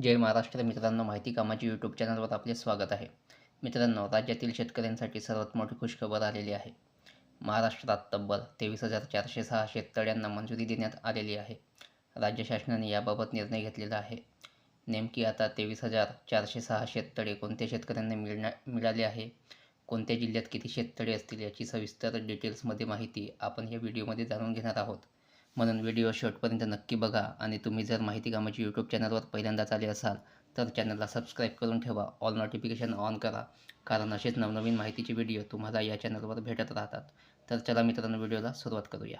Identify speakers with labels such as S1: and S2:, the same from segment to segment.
S1: जय महाराष्ट्र मित्रांनो माहिती कामाची यूट्यूब चॅनलवर आपले स्वागत आहे. मित्रांनो राज्यातील शेतकऱ्यांसाठी सर्वात मोठी खुशखबर आलेली आहे. महाराष्ट्रात तब्बल तेवीस हजार चारशे सहा शेततळ्यांना मंजुरी देण्यात आलेली आहे. राज्य शासनाने याबाबत निर्णय घेतलेला आहे. नेमकी आता तेवीस हजार चारशे सहा शेततळे कोणत्या शेतकऱ्यांना मिळण्या मिळाले आहे? कोणत्या जिल्ह्यात किती शेततळे असतील याची सविस्तर डिटेल्समध्ये माहिती आपण या व्हिडिओमध्ये जाणून घेणार आहोत. म्हणून व्हिडिओ शेवटपर्यंत नक्की बघा आणि तुम्ही जर माहिती कामाची यूट्यूब चॅनलवर पहिल्यांदाच आले असाल तर चॅनलला सबस्क्राईब करून ठेवा. ऑल नोटिफिकेशन ऑन करा. कारण असेच नवनवीन माहितीचे व्हिडिओ तुम्हाला या चॅनलवर भेटत राहतात. तर चला मित्रांनो व्हिडिओला सुरुवात करूया.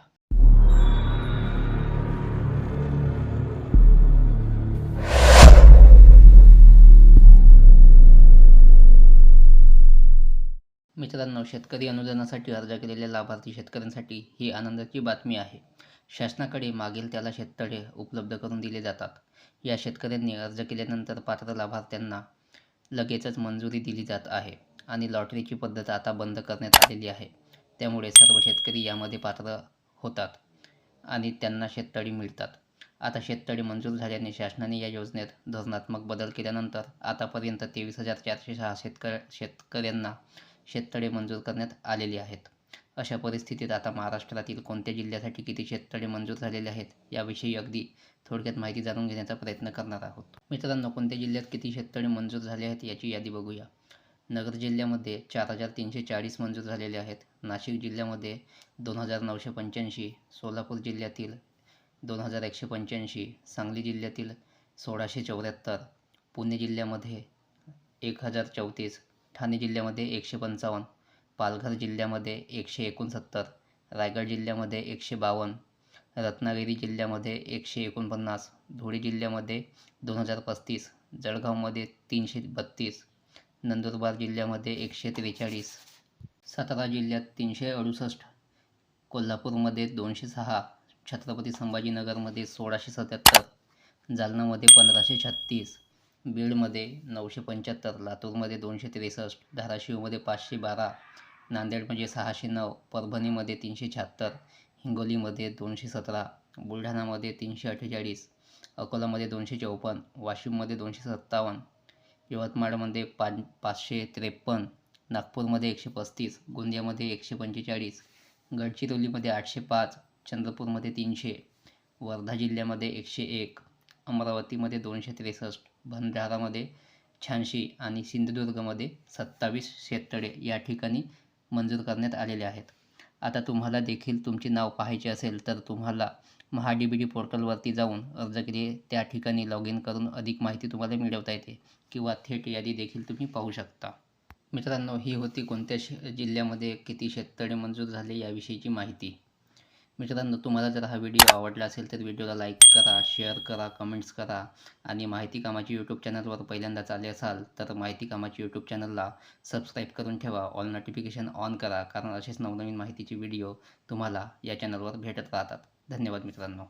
S1: मित्रांनो शेतकरी अनुदानासाठी अर्ज केलेल्या लाभार्थी शेतकऱ्यांसाठी ही आनंदाची बातमी आहे. शासनाकडे मागेल त्याला शेततळे उपलब्ध करून दिले जातात. या शेतकऱ्यांनी अर्ज केल्यानंतर पात्र लाभार्थ्यांना लगेचच मंजुरी दिली जात आहे आणि लॉटरीची पद्धत आता बंद करण्यात आलेली आहे. त्यामुळे सर्व शेतकरी यामध्ये पात्र होतात आणि त्यांना शेततळी मिळतात. आता शेततळी मंजूर झाल्याने शासनाने या योजनेत धोरणात्मक बदल केल्यानंतर आतापर्यंत तेवीस हजार चारशे सहा शेतक शेतकऱ्यांना शेततळे मंजूर करण्यात आलेली आहेत. अशा परिस्थितीत आता महाराष्ट्रातील कोणत्या जिल्ह्यासाठी किती शेततळे मंजूर झालेले आहेत याविषयी अगदी थोडक्यात माहिती जाणून घेण्याचा प्रयत्न करणार आहोत. मित्रांनो कोणत्या जिल्ह्यात किती शेततळे मंजूर झाले आहेत याची यादी बघूया. नगर जिल्ह्यामध्ये चार हजार तीनशे चाळीस मंजूर झालेले आहेत. नाशिक जिल्ह्यामध्ये दोन हजार नऊशे पंच्याऐंशी सोलापूर जिल्ह्यातील दोन हजार एकशे पंच्याऐंशी सांगली जिल्ह्यातील सोळाशे चौऱ्याहत्तर पुणे जिल्ह्यामध्ये एक हजार चौतीस ठाणे जिल्ह्यामध्ये एकशे पंचावन्न पालघर जिल्ह्यामध्ये एकशे एकोणसत्तर रायगड जिल्ह्यामध्ये एकशे बावन्न रत्नागिरी जिल्ह्यामध्ये एकशे एकोणपन्नास धुळे जिल्ह्यामध्ये दोन हजार पस्तीस जळगावमध्ये तीनशे बत्तीस नंदुरबार जिल्ह्यामध्ये एकशे त्रेचाळीस सातारा जिल्ह्यात तीनशे अडुसष्ट कोल्हापूरमध्ये दोनशे सहा छत्रपती संभाजीनगरमध्ये सोळाशे सत्याहत्तर जालनामध्ये पंधराशे छत्तीस बीडमध्ये नऊशे पंच्याहत्तर लातूरमध्ये दोनशे त्रेसष्ट धाराशिवमध्ये पाचशे बारा नांदेड म्हणजे सहाशे नऊ परभणीमध्ये तीनशे शहात्तर हिंगोलीमध्ये दोनशे सतरा बुलढाणामध्ये तीनशे अठ्ठेचाळीस अकोलामध्ये दोनशे चौपन्न वाशिममध्ये दोनशे सत्तावन्न यवतमाळमध्ये पाच पाचशे त्रेपन्न नागपूरमध्ये एकशे पस्तीस गोंदियामध्ये एकशे पंचेचाळीस गडचिरोलीमध्ये आठशे पाच चंद्रपूरमध्ये तीनशे वर्धा जिल्ह्यामध्ये एकशे एक अमरावतीमध्ये दोनशे त्रेसष्ट भंडारामध्ये शहाऐंशी आणि सिंधुदुर्गमध्ये सत्तावीस शेततळे या ठिकाणी मंजूर करण्यात आलेले आहेत. आता तुम्हाला देखील तुमचे नाव पाहायचे असेल तर तुम्हाला महा डी बी डी पोर्टलवरती जाऊन अर्ज केले त्या ठिकाणी लॉग इन करून अधिक माहिती तुम्हाला मिळवता येते किंवा थेट यादी देखील तुम्ही पाहू शकता. मित्रांनो ही होती कोणत्या जिल्ह्यामध्ये किती शेततळे मंजूर झाले याविषयीची माहिती. मित्रांनो तुम्हाला जर हा व्हिडिओ आवडला असेल तर व्हिडिओला लाईक करा शेअर करा कमेंट्स करा. आणि माहिती कामाची यूट्यूब चॅनलवर पहिल्यांदाच आले असाल तर माहिती कामाची यूट्यूब चॅनलला सबस्क्राईब करून ठेवा. ऑल नोटिफिकेशन ऑन करा. कारण असेच नवनवीन माहितीचे व्हिडिओ तुम्हाला या चॅनलवर भेटत राहतात. धन्यवाद मित्रांनो.